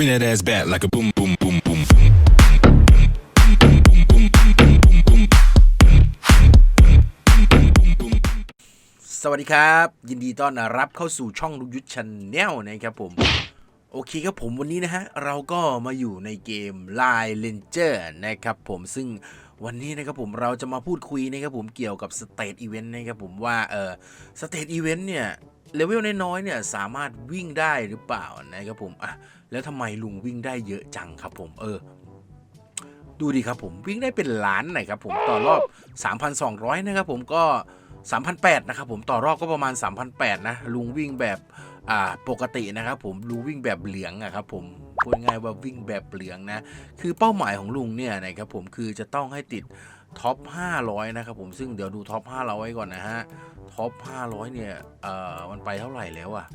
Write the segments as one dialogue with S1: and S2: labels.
S1: Bring that ass back like a boom, boom, boom, boom, boom.
S2: สวัสดีครับ ยินดีต้อนรับเข้าสู่ช่องลุงยุทธชันแนลนะครับผม โอเคครับผมวันนี้นะฮะ เราก็มาอยู่ในเกม Line Ranger นะครับผมซึ่งวันนี้นะครับผมเราจะมาพูดคุยนะครับผมเกี่ยวกับ State Event นะครับผมว่าเออ State Event เนี่ยเลเวลน้อยๆเนี่ยสามารถวิ่งได้หรือเปล่านะครับผมอะ แล้วทำไมลุงวิ่งได้เยอะจังครับผมเออ ดูดีครับผมวิ่งได้เป็นล้านหน่อยครับผมต่อรอบ 3,200 นะครับผมก็ 3,800 นะครับผมต่อรอบก็ประมาณ 3,800 นะ ลุงวิ่งแบบอ่าปกตินะครับผมลุงวิ่งแบบเหลืองอะครับผมพูดง่ายว่าวิ่งแบบเหลืองนะ คือเป้าหมายของลุงเนี่ยนะครับผมคือจะต้องให้ติดท็อป 500 นะครับผมซึ่งเดี๋ยวดูท็อป 500ไว้ก่อนนะฮะท็อป 500 เนี่ยเอ่อมันไปเท่าไหร่แล้วอะ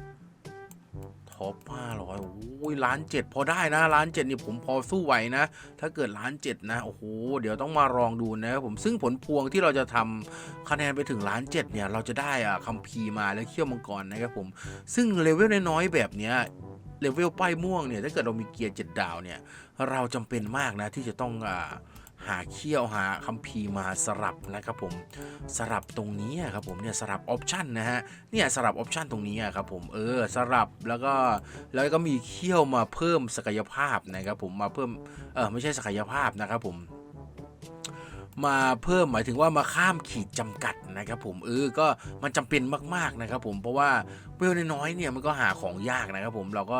S2: ท็อป500โอ้ยล้านเจ็ดพอได้นะล้านเจ็ดนี่ผมพอสู้ไหวนะ ถ้าเกิดล้านเจ็ดนะ โอ้โห เดี๋ยวต้องมาลองดูนะครับผมซึ่งผลพวงที่เราจะทำคะแนนไปถึงล้านเจ็ดเนี่ย เราจะได้อะคัมภีร์มาแล้วเขี้ยวมังกรนะครับผม ซึ่งเลเวลน้อยๆแบบเนี้ยเลเวลป้ายม่วงเนี่ยถ้าเกิดเรามีเกียร์เจ็ดดาวเนี่ย เราจำเป็นมากนะที่จะต้องอ่า หาเขี้ยวหาคัมภีร์มาสลับนะครับผมสลับตรงนี้ครับผมเนี่ยสลับออปชันนะฮะเนี่ยสลับออปชันตรงนี้ครับผมเออสลับแล้วก็แล้วก็มีเขี้ยวมาเพิ่มศักยภาพนะครับผมมาเพิ่มเออไม่ใช่ศักยภาพนะครับผม มาเพิ่มหมายถึงว่ามาข้ามขีดจำกัดนะครับผมเออก็มันจำเป็นมากๆนะครับผมเพราะว่าเวลน้อยๆเนี่ยมันก็หาของยากนะครับผมเราก็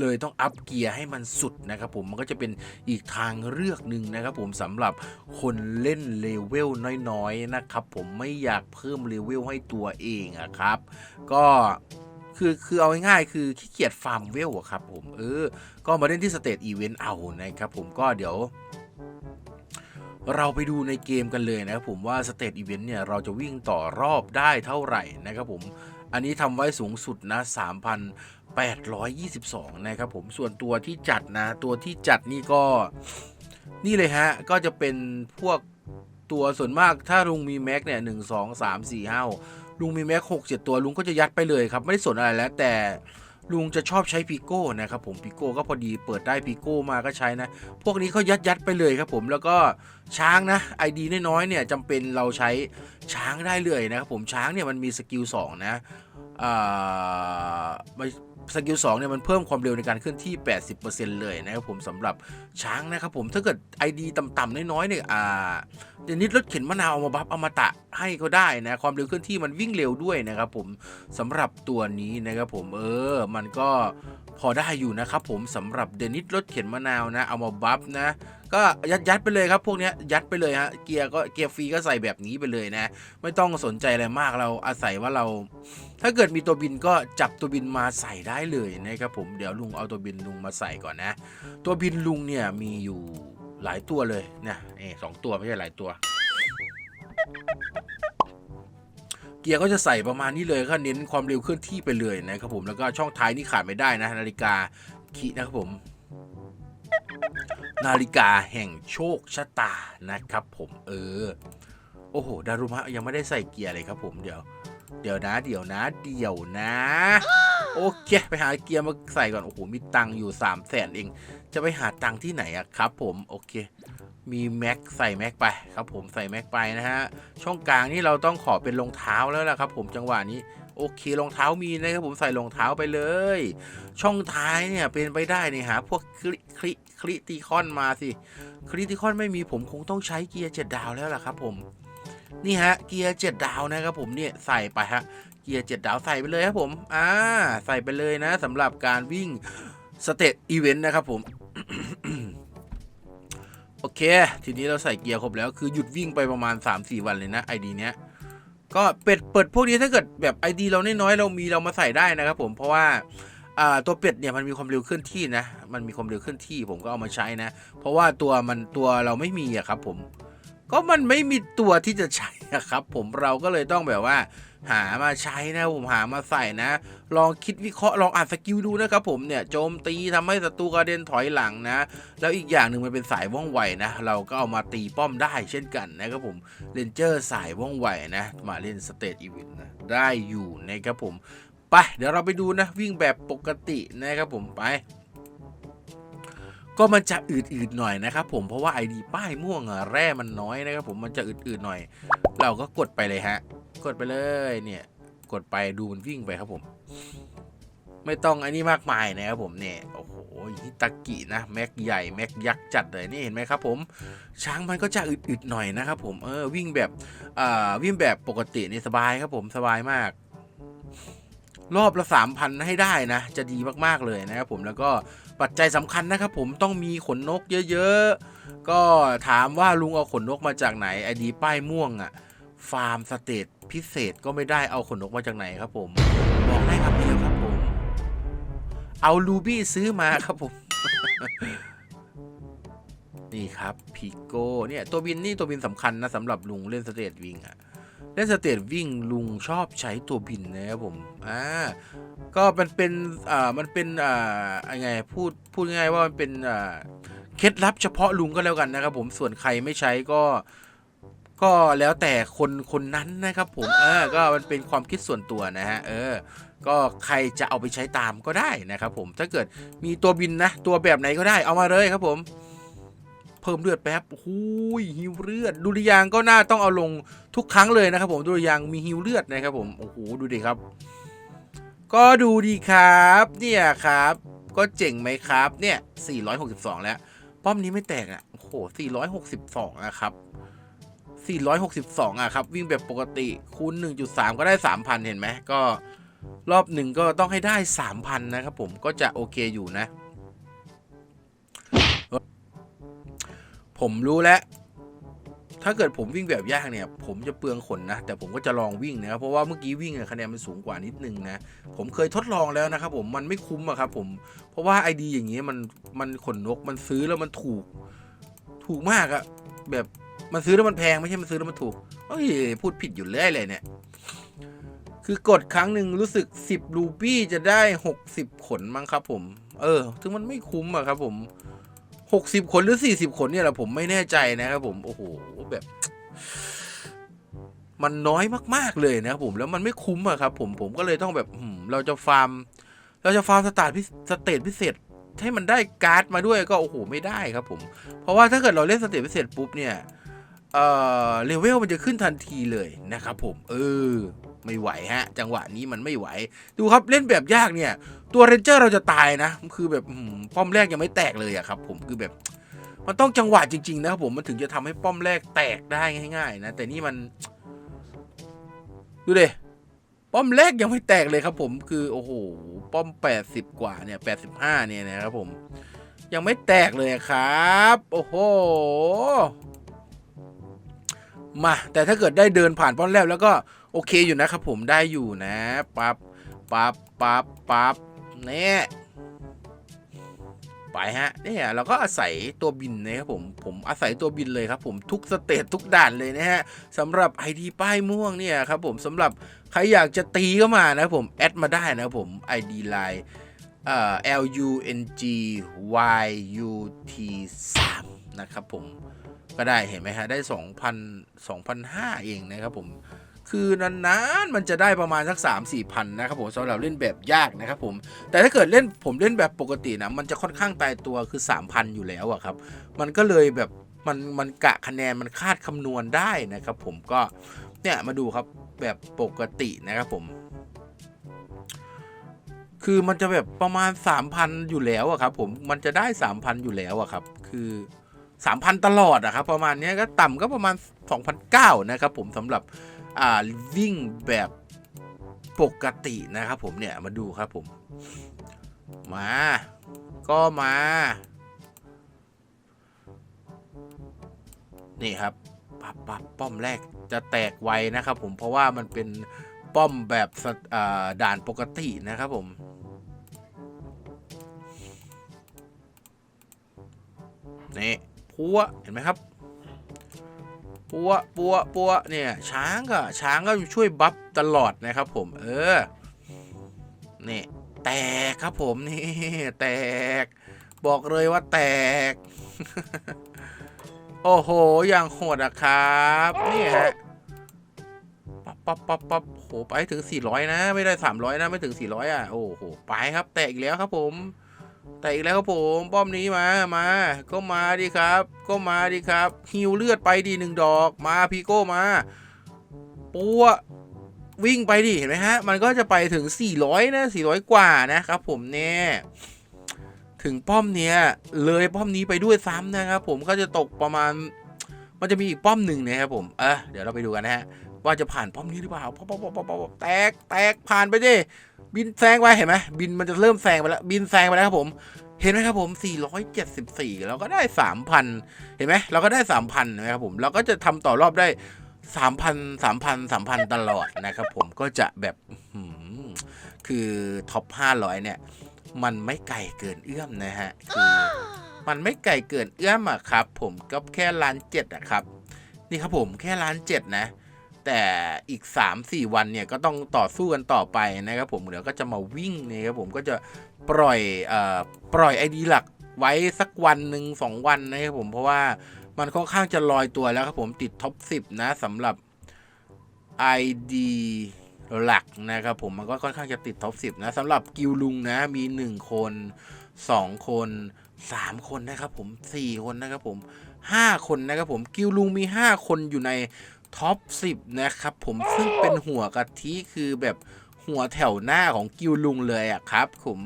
S2: เลยต้องอัพเกียร์ให้มันสุดนะครับผมมันก็จะเป็นอีกทางเลือกหนึ่งนะครับผมสำหรับคนเล่นเลเวลน้อยๆนะครับผมไม่อยากเพิ่มเลเวลให้ตัวเองอะครับ ก็คือคือเอาง่ายๆคือขี้เกียจฟาร์มเวลอะครับผมเออ ก็มาเล่นที่สเตทอีเวนต์เอานะครับผมก็เดี๋ยว เราไปดูในเกมกันเลยนะครับผมว่าสเตทอีเวนต์เนี่ยเราจะวิ่งต่อรอบได้เท่าไหร่นะครับผมอันนี้ทำไว้สูงสุดนะ 3,822 นะครับผมส่วนตัวที่จัดนะตัวที่จัดนี่ก็นี่เลยฮะ ก็จะเป็นพวกตัวส่วนมากถ้าลุงมีแม็กเนี่ยหนึ่งสองสามสี่ห้าลุงมีแม็กหกเจ็ดตัวลุงก็จะยัดไปเลยครับ ไม่ได้สนอะไรแล้วแต่ ลุงจะชอบใช้พิโก้นะครับผมพิโก้ก็พอดีเปิดได้พิโก้มาก็ใช้นะ พวกนี้เขายัดยัดไปเลยครับผมแล้วก็ช้างนะไอดีน้อยๆเนี่ยจำเป็นเราใช้ช้างได้เลยนะครับผมช้างเนี่ยมันมีสกิล2นะอ่า สกิล2เนี่ยมันเพิ่มความเร็วในการเคลื่อนที่ 80%เลยนะครับผมสำหรับช้างนะครับผมถ้าเกิด ID ต่ำๆน้อยๆเนี่ยอ่าเดนิดรถเข็นมะนาวเอามาบัฟอามาตะให้ก็ได้นะความเร็วเคลื่อนที่มันวิ่งเร็วด้วยนะครับผมสำหรับตัวนี้นะครับผมเออมันก็ พอได้อยู่นะครับผมสำหรับเดนิสรถเข็นมะนาวนะ เอามาบัฟนะ ก็ยัดยัดไปเลยครับ พวกนี้ยัดไปเลยฮะเกียร์ก็เกียร์ฟรีก็ใส่แบบนี้ไปเลยนะ ไม่ต้องสนใจอะไรมากเราอาศัยว่าเรา ถ้าเกิดมีตัวบินก็จับตัวบินมาใส่ได้เลยนะครับผมเดี๋ยวลุงเอาตัวบินลุงมาใส่ก่อนนะ ตัวบินลุงเนี่ยมีอยู่หลายตัวเลยเนี่ยสองตัวไม่ใช่หลายตัว เกียร์ก็จะใส่ประมาณนี้เลยก็เน้นความเร็วเคลื่อนที่ไปเลยนะครับผมแล้วก็ช่องท้ายนี่ขาดไม่ได้นะนาฬิกาคีนะครับผม นาฬิกาแห่งโชคชะตานะครับผมเออ โอ้โหดารุมะยังไม่ได้ใส่เกียร์เลยครับผมเดี๋ยว เดี๋ยวนะ เดี๋ยวนะ เดี๋ยวนะ โอเค ไปหาเกียร์มาใส่ก่อนโอ้โหมีตังอยู่3 0 0แสนเอง จะไปหาตังที่ไหนอะครับ ผมโอเค มีแม็กใส่แม็กไปครับผมใส่แม็กไปนะฮะช่องกลางนี่เราต้องขอเป็นรองเท้าแล้วล่ะครับ ผมจังหวะนี้โอเครองเท้ามีนะครับผมใส่รองเท้าไปเลย ช่องท้ายเนี่ยเป็นไปได้เนี่ยหาพวกคลิคลิคลิติคอนมาสิคลิติคอนไม่มีผมคงต้องใช้เกียร์เจ็ดดาวแล้วล่ะครับผมนี่ฮะเกียร์เจ็ดดาวนะครับผมเนี่ยใส่ไปฮะเกียร์เจ็ดดาวใส่ไปเลยครับผมอ่าใส่ไปเลยนะสำหรับการวิ่งสเตทอีเวนต์นะครับผม โอเค ทีนี้เราใส่เกียร์ครบแล้วคือหยุดวิ่งไปประมาณ 3-4 วันเลยนะไอดีเนี้ยก็เป็ดเปิดพวกนี้ถ้าเกิดแบบ ID เราน้อยๆเรามีเรามาใส่ได้นะครับผมเพราะว่าอ่าตัวเป็ดเนี่ยมันมีความเร็วเคลื่อนที่นะ มันมีความเร็วเคลื่อนที่ผมก็เอามาใช้นะ เพราะว่าตัวมันตัวเราไม่มีอะครับผม ก็มันไม่มีตัวที่จะใช้อะครับผมเราก็เลยต้องแบบว่า หามาใช้นะผมหามาใส่นะ ลองคิดวิเคราะห์ลองอ่านสกิลดูนะครับผมเนี่ยโจมตีทำให้ศัตรูกระเด็นถอยหลังนะ แล้วอีกอย่างหนึ่งมันเป็นสายว่องไวนะ เราก็เอามาตีป้อมได้เช่นกันนะครับผมเรนเจอร์สายว่องไวนะ มาเล่นสเตทอีเวนต์นะได้อยู่นะครับผมไปเดี๋ยวเราไปดูนะวิ่งแบบปกตินะครับผมไปก็มันจะอืดๆหน่อยนะครับผมเพราะว่า ID ป้ายม่วงอะแร่มันน้อยนะครับผมมันจะอืดๆหน่อย เราก็กดไปเลยฮะ กดไปเลยเนี่ย กดไปดูมันวิ่งไปครับผม ไม่ต้องอันนี้มากมายนะครับผมเนี่ยโอ้โหฮิตากินะแม็กใหญ่แม็กยักษ์จัดเลยนี่เห็นไหมครับผม ช้างมันก็จะอึดๆหน่อยนะครับผมเออวิ่งแบบอ่าวิ่งแบบปกตินี่สบายครับผมสบายมากรอบละสามพันให้ได้นะ จะดีมากๆเลยนะครับผมแล้วก็ปัจจัยสำคัญนะครับผมต้องมีขนนกเยอะๆ ก็ถามว่าลุงเอาขนนกมาจากไหนไอดีป้ายม่วงอะ ฟาร์มสเตทพิเศษก็ไม่ได้เอาขนนกมาจากไหนครับผม บอกได้คำเดียวครับผม เอาลูบี้ซื้อมาครับผม นี่ครับพิโก้เนี่ยตัวบินนี่ตัวบินสำคัญนะสำหรับลุงเล่นสเตทวิ่งอะเล่นสเตทวิ่งลุงชอบใช้ตัวบินนะครับผม อ่า ก็มันเป็น อ่า มันเป็น อ่าไง พูด พูดง่ายว่ามันเป็น อ่า เคล็ดลับเฉพาะลุงก็แล้วกันนะครับผม ส่วนใครไม่ใช้ก็ ก็แล้วแต่คนคนนั้นนะครับผมเออก็มันเป็นความคิดส่วนตัวนะฮะเออ ก็ใครจะเอาไปใช้ตามก็ได้นะครับผมถ้าเกิดมีตัวบินนะ ตัวแบบไหนก็ได้เอามาเลยครับผม เพิ่มเลือดแป๊บหูยฮิวเลือดดุริยางก็น่าต้องเอาลงทุกครั้งเลยนะครับผมดุริยางมีฮิวเลือดนะครับผมโอ้โหดูดิครับ ก็ดูดีครับ เนี่ยครับ ก็เจ๋งไหมครับเนี่ย 462 แล้ว ป้อมนี้ไม่แตกอะโอ้โห462อะครับ 462 อะครับ วิ่งแบบปกติคูณ 1.3 ก็ได้ 3,000 เห็นไหมก็รอบหนึ่งก็ต้องให้ได้ 3,000 นะครับผมก็จะโอเคอยู่นะ ผมรู้แล้ว ถ้าเกิดผมวิ่งแบบยากเนี่ย ผมจะเปลืองขนนะ แต่ผมก็จะลองวิ่งนะครับเพราะว่าเมื่อกี้วิ่งคะแนนมันสูงกว่านิดนึงนะ ผมเคยทดลองแล้วนะครับผมมันไม่คุ้มอะครับผมเพราะว่าไอดีอย่างเงี้ยมันมันขนนกมันซื้อแล้วมันถูก ถูกมากอะแบบ มันซื้อแล้วมันแพงไม่ใช่มันซื้อแล้วมันถูกเอ้ยพูดผิดอยู่เรื่อยเลยเนี่ย คือกดครั้งหนึ่งรู้สึก 10 รูปี้จะได้ 60 ขนมั้งครับ ผม เออถึงมันไม่คุ้มอะครับ ผม 60 ขนหรือ 40 ขนเนี่ยแหละผมไม่แน่ใจนะครับผมโอ้โหแบบ มันน้อยมากๆเลยนะครับผมแล้วมันไม่คุ้มอะครับ ผมผมก็เลยต้องแบบเราจะฟาร์ม เราจะฟาร์มสตาร์ทพิสเตทพิเศษให้มันได้การ์ดมาด้วยก็โอ้โหไม่ได้ครับ ผม เพราะว่าถ้าเกิดเราเล่นสเตทพิเศษปุ๊บเนี่ย เอ่อเลเวลมันจะขึ้นทันทีเลยนะครับผม เออ ไม่ไหวฮะ จังหวะนี้มันไม่ไหว ดูครับเล่นแบบยากเนี่ย ตัวเรนเจอร์เราจะตายนะ คือแบบป้อมแรกยังไม่แตกเลยอะครับ ผมคือแบบ มันต้องจังหวะจริง ๆ นะครับผมมันถึงจะทำให้ป้อมแรกแตกได้ง่าย ๆ นะ แต่นี่มัน ดูเดป้อมแรกยังไม่แตกเลยครับ ผมคือโอ้โหป้อม 80 กว่าเนี่ย85เนี่ยนะครับผม ยังไม่แตกเลยครับ โอ้โห มาแต่ถ้าเกิดได้เดินผ่านป้อมแรกแล้วก็โอเคอยู่นะครับผมได้อยู่นะปั๊บปั๊บปั๊บปั๊บเนี่ยไปฮะเนี่ยเราก็อาศัยตัวบินนะครับผมผมอาศัยตัวบินเลยครับผมทุกสเตจทุกด่านเลยนะฮะสำหรับไอดีป้ายม่วงเนี่ยครับผมสำหรับใครอยากจะตีก็มานะครับผมแอดมาได้นะครับผม ID Line เอ่อ L U N G Y U T 3นะครับผม ก็ได้เห็นไหมฮะได้ 2,000 2,500 เองนะครับผมคือนานๆมันจะได้ประมาณสัก 3 4พันนะครับผมสำหรับเล่นแบบยากนะครับผมแต่ถ้าเกิดเล่นผมเล่นแบบปกตินะมันจะค่อนข้างตายตัวคือ 3,000 อยู่แล้วอะครับ มันก็เลยแบบมันมันกะคะแนนมันคาดคำนวณได้นะครับผมก็เนี่ยมาดูครับแบบปกตินะครับผม คือมันจะแบบประมาณ 3,000 อยู่แล้วอะครับผมมันจะได้ 3,000 อยู่แล้วอะครับ คือ 3,000 ตลอดอะครับ ประมาณนี้ก็ต่ำก็ประมาณ 2,009นะครับผมสำหรับอ่าวิ่งแบบปกตินะครับผมเนี่ยมาดูครับผม มา ก็มานี่ครับปั๊บปั๊บป้อมแรกจะแตกไวนะครับผมเพราะว่ามันเป็นป้อมแบบด่านปกตินะครับผม นี่ พัวเห็นไหมครับปัวปัวปัวเนี่ยช้างก็ช้างก็ช่วยบัฟตลอดนะครับ ผม เออนี่แตกครับผมนี่แตก บอกเลยว่าแตก โอ้โหอย่างโหดอะครับนี่ฮะปั๊บปั๊บปั๊บปั๊บโหไปถึง 400 นะ ไม่ได้ 300 นะ ไม่ถึง 400 อะ โอ้โห ไปครับ แตกอีกแล้วครับผม แต่อีกแล้วครับผมป้อมนี้มามา ก็มาดิครับ ก็มาดิครับฮิวเลือดไปดีหนึ่งดอกมาพีโก้มาปัววิ่งไปดิเห็นไหมฮะ มันก็จะไปถึง 400 นะ 400 กว่านะครับผมเนี่ย ถึงป้อมเนี้ยเลยป้อมนี้ไปด้วยซ้ำนะครับผมก็จะตกประมาณ มันจะมีอีกป้อมหนึ่งนะครับผม เออเดี๋ยวเราไปดูกันนะฮะ ว่าจะผ่านป้อมนี้หรือเปล่าป๊อปป๊อปป๊อปป๊อปป๊อปแตกแตกผ่านไปดิบินแซงไปเห็นไหมบินมันจะเริ่มแซงไปแล้วบินแซงไปแล้วครับผมเห็นไหมครับผม 474 เราก็ได้ 3,000 เห็นไหม เราก็ได้ 3,000นะครับผม เราก็จะทำต่อรอบได้ 3,000 3,000 3,000 ตลอดนะครับผม ก็จะแบบคือหือคือท็อป 500 เนี่ย มันไม่ไกลเกินเอื้อมนะฮะ คือมันไม่ไกลเกินเอื้อมอะครับ ผมก็แค่ล้านเจ็ดอะครับ นี่ครับผมแค่ล้านเจ็ดนะ แต่อีก 3-4 วันเนี่ยก็ต้องต่อสู้กันต่อไปนะครับผมเดี๋ยวก็จะมาวิ่งนะครับผมก็จะปล่อยเอ่อปล่อยไอดีหลักไว้สักวันหนึ่งสองวันนะครับผมเพราะว่ามันค่อนข้างจะลอยตัวแล้วครับผมติดท็อป 10 นะสำหรับ ID หลักนะครับผมมันก็ค่อนข้างจะติดท็อป 10 นะสำหรับกิวลุงนะมี 1 คน 2 คน 3 คนนะครับผม 4 คนนะครับผม 5 คนนะครับผมกิวลุงมี 5 คนอยู่ใน ท็อป 10 นะครับผมซึ่งเป็นหัวกะทิคือแบบหัวแถวหน้าของกิวลุงเลยอะครับผม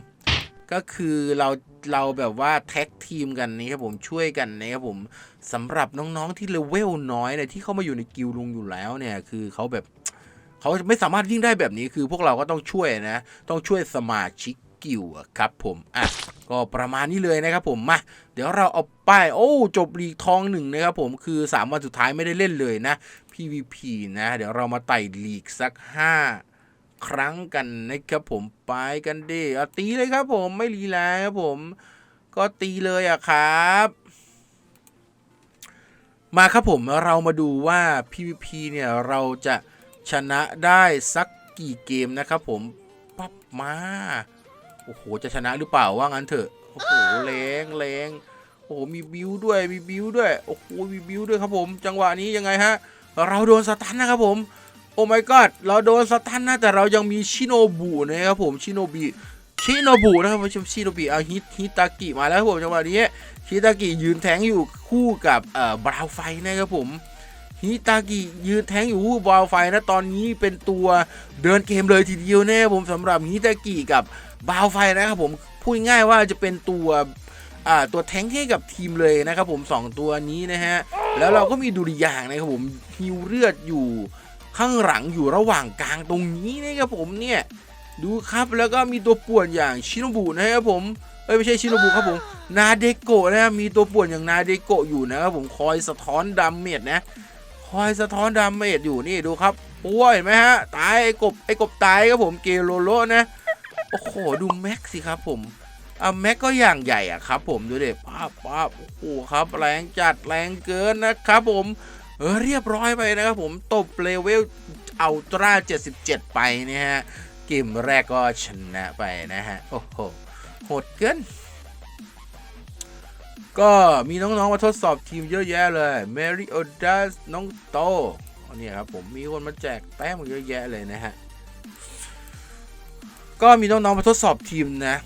S2: ก็คือเราเราแบบว่าแท็กทีมกันนี่ครับผมช่วยกันนะครับผมสำหรับน้องๆที่เลเวลน้อยเนี่ยที่เข้ามาอยู่ในกิวลุงอยู่แล้วเนี่ยคือเขาแบบเขาไม่สามารถวิ่งได้แบบนี้คือพวกเราก็ต้องช่วยนะ ต้องช่วยสมาชิก กิวอะครับผมอะก็ประมาณนี้เลยนะครับผมมาเดี๋ยวเราเอาป้ายโอ้จบลีกทองหนึ่งนะครับผมคือ 3 วันสุดท้ายไม่ได้เล่นเลยนะ PVP นะ เดี๋ยวเรามาไต่ลีกสัก 5 ครั้งกันนะครับผมไปกันดิเอาตีเลยครับผมไม่รีแล้วครับผม ก็ตีเลยอะครับมาครับผมเรามาดูว่า PVP เนี่ยเราจะชนะได้สักกี่เกมนะครับผมปั๊บมา โอ้โห จะชนะหรือเปล่าว่างั้นเถอะ โอ้โหแรงแรงโอ้โห มีบิวด้วย มีบิวด้วย โอ้โห มีบิวด้วยครับผม จังหวะนี้ยังไงฮะ เราโดนสตันนะครับผม โอ้ my god เราโดนสตันนะ แต่เรายังมีชิโนบุนะครับผม ชิโนบิ ชิโนบุนะครับผมชิโนบิเอาฮิตฮิตากิมาแล้วครับผมจังหวะนี้ฮิตากิยืนแทงอยู่คู่กับเอ่อบราวไฟนะครับผมฮิตากิยืนแทงอยู่คู่บราวไฟนะตอนนี้เป็นตัวเดินเกมเลยทีเดียวแน่ผมสำหรับฮิตากิกับ บาวไฟนะครับผมพูดง่ายว่าจะเป็นตัวตัวแทงค์ให้กับทีมเลยนะครับผมสองตัวนี้นะฮะ แล้วเราก็มีดุริยางนะครับผมฮิวเลือดอยู่ข้างหลังอยู่ระหว่างกลางตรงนี้นะครับผมเนี่ยดูครับแล้วก็มีตัวป่วนอย่างชิโนบุนะครับผมเอ้ยไม่ใช่ชิโนบุครับผมนาเดโกะนะมีตัวป่วนอย่างนาเดโกะอยู่นะครับผมคอยสะท้อนดาเมจนะคอยสะท้อนดาเมจอยู่นี่ดูครับปัวเห็นไหมฮะตายไอ้กบไอ้กบตายครับผมเกโลโลนะ โอ้โห ดูแม็กสิครับผมอะแม็กก็อย่างใหญ่อะครับ ผมดูเด็ป้าป้าโอ้โหครับแรงจัดแรงเกินนะครับผมเออเรียบร้อยไปนะครับผมตบเลเวลอัลตร้า77 ไปเนี่ยฮะเกมแรกก็ชนะไปนะฮะโอ้โหโหดเกินก็มีน้อง ๆ มาทดสอบทีมเยอะแยะเลย m a r i o d a s น้องโตอันนี้ครับผมมีคนมาแจกแต้มเยอะแยะเลยนะฮะ ก็มีน้องๆมาทดสอบทีมนะ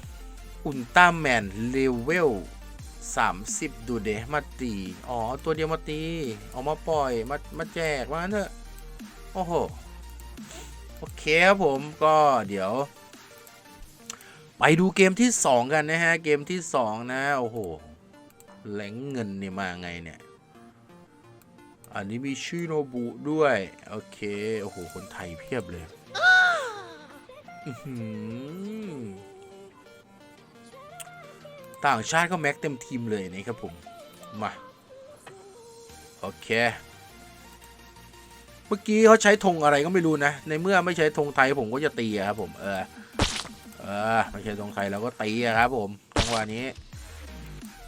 S2: อุลตร้าแมนเลเวล30 ดูเดมาตี อ๋อ ตัวเดียวมาตีเอามาปล่อย มา มาแจกว่างั้นเถอะโอ้โห โอเคครับผมก็เดี๋ยว ไปดูเกมที่ 2 กันนะฮะ เกมที่ 2 นะ โอ้โห แหลงเงินเนี่ยมาไงเนี่ย อันนี้มีชิโนบุด้วย โอเค โอ้โห คนไทยเพียบเลย ต่างชาติก็แม็กเต็มทีมเลยนะครับผม มา โอเค เมื่อกี้เขาใช้ธงอะไรก็ไม่รู้นะ ในเมื่อไม่ใช้ธงไทยผมก็จะตีครับผม เออ เออ ไม่ใช่ธงไทยเราก็ตีครับผมจังหวะนี้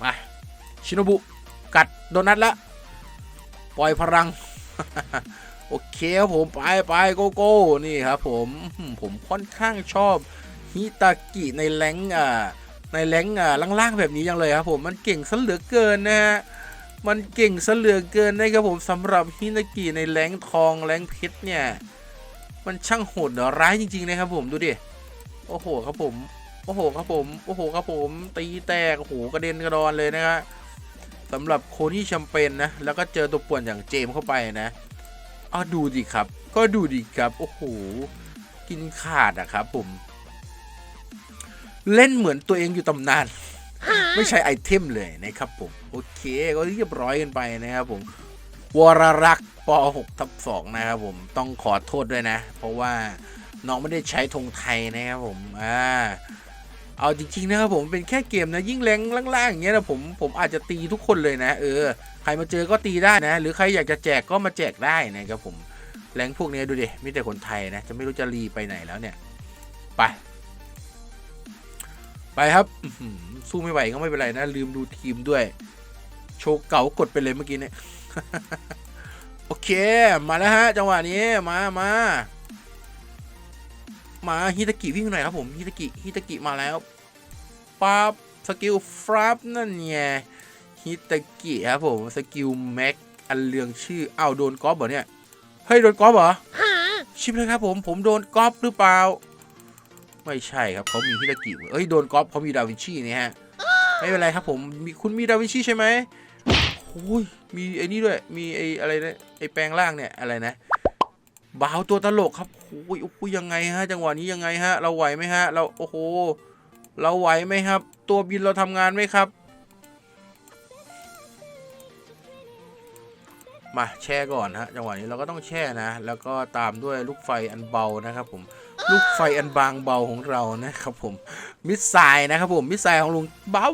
S2: มา ชินบุ กัดโดนัทละ ปล่อยพลัง โอเคครับผมไปไปโกโก้นี่ครับผมผมค่อนข้างชอบฮิตากิในแรงอ่าในแรงอ่าล่างๆแบบนี้ยังเลยครับผมมันเก่งซะเหลือเกินนะฮะมันเก่งซะเหลือเกินนะครับผมสำหรับฮิตากิในแรงทองแรงเพชรเนี่ย มันช่างโหดร้ายจริง ๆ นะครับผมดูดิโอ้โหครับผมโอ้โหครับผมโอ้โหครับผม ตีแตกโอ้โหกระเด็นกระดอนเลยนะฮะสำหรับโคนี่แชมเปญนะแล้วก็เจอตัวป่วนอย่างเจมเข้าไปนะ อ้าดูดิครับ ก็ดูดิครับ โอ้โห กินขาดอะครับผม เล่นเหมือนตัวเองอยู่ตำนาน ไม่ใช่ไอเทมเลยนะครับผม โอเค ก็เรียบร้อยกันไปนะครับผม วรรักษ์ป .6 ทับ2นะครับผม ต้องขอโทษด้วยนะ เพราะว่าน้องไม่ได้ใช้ธงไทยนะครับผม อ่า เอาจริงๆนะครับผม เป็นแค่เกมนะ ยิ่งแรงล่างๆอย่างเงี้ยนะผม ผมอาจจะตีทุกคนเลยนะ เออ ใครมาเจอก็ตีได้นะ หรือใครอยากจะแจกก็มาแจกได้นะครับผมแรงพวกนี้ดูดิมีแต่คนไทยนะ จะไม่รู้จะรีไปไหนแล้วเนี่ย ไป ไปครับสู้ไม่ไหวก็ไม่เป็นไรนะ ลืมดูทีมด้วย โชว์เก่ากดไปเลยเมื่อกี้เนี่ยโอเค มาแล้วฮะ จังหวะนี้มามามาฮิตากิวิ่งหน่อยครับผมฮิตากิฮิตากิมาแล้วปั๊บสกิลฟรับนั่นไง ฮิตากิครับผมสกิลแม็กอันเรืองชื่ออ้าวโดนกอล์ฟเหรอเนี่ยเฮ้ยโดนกอล์ฟเหรอชิบเลยครับผมผมโดนกอล์ฟหรือเปล่า ไม่ใช่ครับเขามีฮิตากิเอ้ยโดนกอล์ฟเขามีดาวินชีเนี่ยฮะไม่เป็นไรครับผมมีคุณมีดาวินชีใช่ไหมโอ้ยมีไอ้นี่ด้วยมีไอ้อะไรนะไอ้แปลงร่างเนี่ยอะไรนะบาวตัวตลกครับโอ้ยโอ้โหยังไงฮะ จังหวะนี้ยังไงฮะ เราไหวไหมฮะ เราโอ้โห เราไหวไหมครับ ตัวบินเราทำงานไหมครับ มาแช่ก่อนฮะจังหวะนี้เราก็ต้องแช่นะ แล้วก็ตามด้วยลูกไฟอันเบานะครับผมลูกไฟอันบางเบาของเรานะครับผมมิสไซล์นะครับผมมิสไซล์ของลุงเบา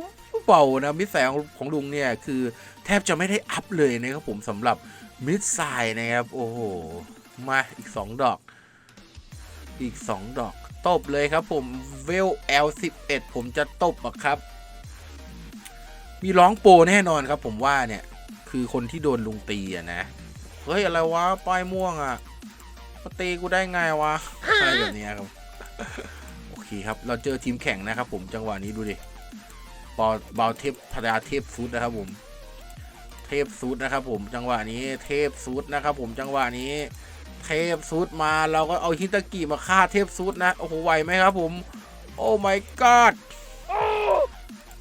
S2: เบานะมิสไซล์ของลุงเนี่ยคือแทบจะไม่ได้อัพเลยนะครับผมสำหรับมิดไซน์นะครับโอ้โหมาอีก 2 ดอก อีก 2 ดอกตบเลยครับผมเวล L11 ผมจะตบอะครับ มีร้องโปรแน่นอนครับผมว่าเนี่ย คือคนที่โดนลุงตีอะนะ เฮ้ย อะไรวะ ป้ายม่วงอะมาตีกูได้ไงวะ อะไรแบบนี้ครับ โอเคครับ เราเจอทีมแข่งนะครับผม จังหวะนี้ดูดิบอลบอลเทพพดาเทพฟุตนะครับผม เทพซุดนะครับผม จังหวะนี้ เทพซุดนะครับผม จังหวะนี้ เทพซุดมา เราก็เอาฮิตากิมาฆ่าเทพซุดนะ โอ้โห ไหวไหมครับผม โอ้ my god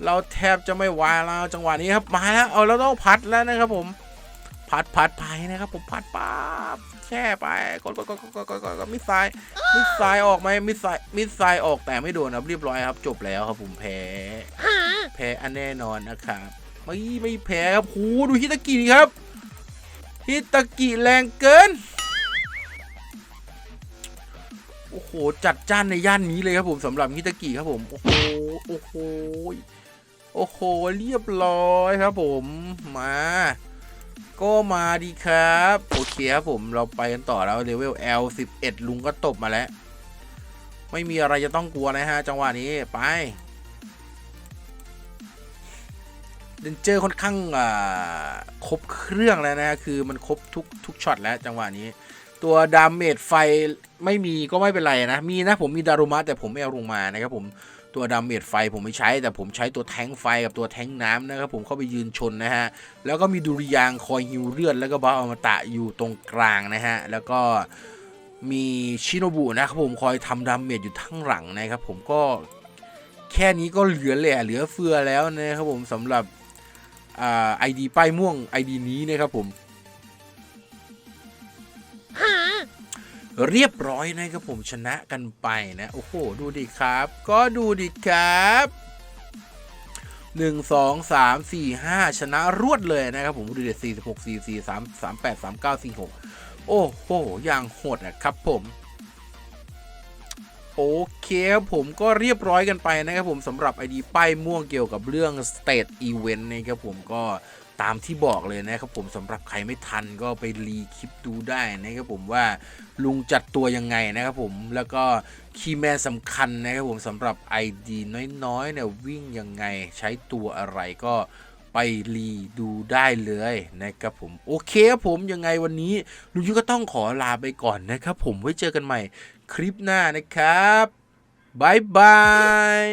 S2: เราแทบจะไม่ไหวแล้วจังหวะนี้ครับมาแล้วเอาเราต้องพัดแล้วนะครับผมพัดพัดไปนะครับผมพัดปั๊บแช่ไปกดกดกดกดกดกดมิสไซมิสไซออกไหมมิสไซมิสไซออกแต่ไม่โดนครับเรียบร้อยครับ จบแล้วครับผมแพ้แพ้อันแน่นอนนะครับไม่ไม่แพ้ครับโหดูฮิตากิครับฮิตากิแรงเกินโอ้โหจัดจ้านในย่านนี้เลยครับผมสำหรับฮิตากิครับผมโอ้โหโอ้โห โอ้โห เรียบร้อยครับผมมา ก็มาดีครับ โอเคครับผมเราไปกันต่อแล้วเลเวล L11 ลุงก็ตบมาแล้ว ไม่มีอะไรจะต้องกลัวนะฮะ จังหวะนี้ไปเดนเจอร์ค่อนข้างอ่าครบเครื่องแล้วนะคือมันครบทุกทุกช็อตแล้วจังหวะนี้ ตัวดาเมจไฟไม่มีก็ไม่เป็นไรนะ มีนะผมมีดารุมะแต่ผมไม่เอาลงมานะครับผม ตัวดาเมจไฟผมไม่ใช้ แต่ผมใช้ตัวแทงไฟกับตัวแทงน้ำนะครับผมเข้าไปยืนชนนะฮะ แล้วก็มีดุริยางคอยฮิวเลือดแล้วก็บาอมตะอยู่ตรงกลางนะฮะ แล้วก็มีชิโนบุนะครับผมคอยทำดาเมจอยู่ทั้งหลังนะครับผมก็แค่นี้ก็เหลือแหล่เหลือเฟือแล้วนะครับผมสำหรับไอดีป้ายม่วงไอดีนี้นะครับผม เรียบร้อยนะครับผมชนะกันไปนะ โอ้โห ดูดิครับ ก็ดูดิครับหนึ่งสองสามสี่ห้าชนะรวดเลยนะครับผมดูดิสี่สิบหกสี่สี่สามสามแปดสามเก้าสี่หกโอ้โห อย่างโหดนะครับผมโอเคครับผมก็เรียบร้อยกันไปนะครับผมสำหรับ ID ป้ายม่วงเกี่ยวกับเรื่อง State Event นะครับผมก็ ตามที่บอกเลยนะครับผมสำหรับใครไม่ทันก็ไปรีคลิปดูได้นะครับผมว่าลุงจัดตัวยังไงนะครับผมแล้วก็คีย์แมนสำคัญนะครับผมสำหรับ ID น้อยๆเนี่ยวิ่งยังไงใช้ตัวอะไรก็ไปรีดูได้เลยนะครับผม โอเคครับผมยังไงวันนี้ลุงยุก็ต้องขอลาไปก่อนนะครับผมไว้เจอกันใหม่คลิปหน้านะครับบายบาย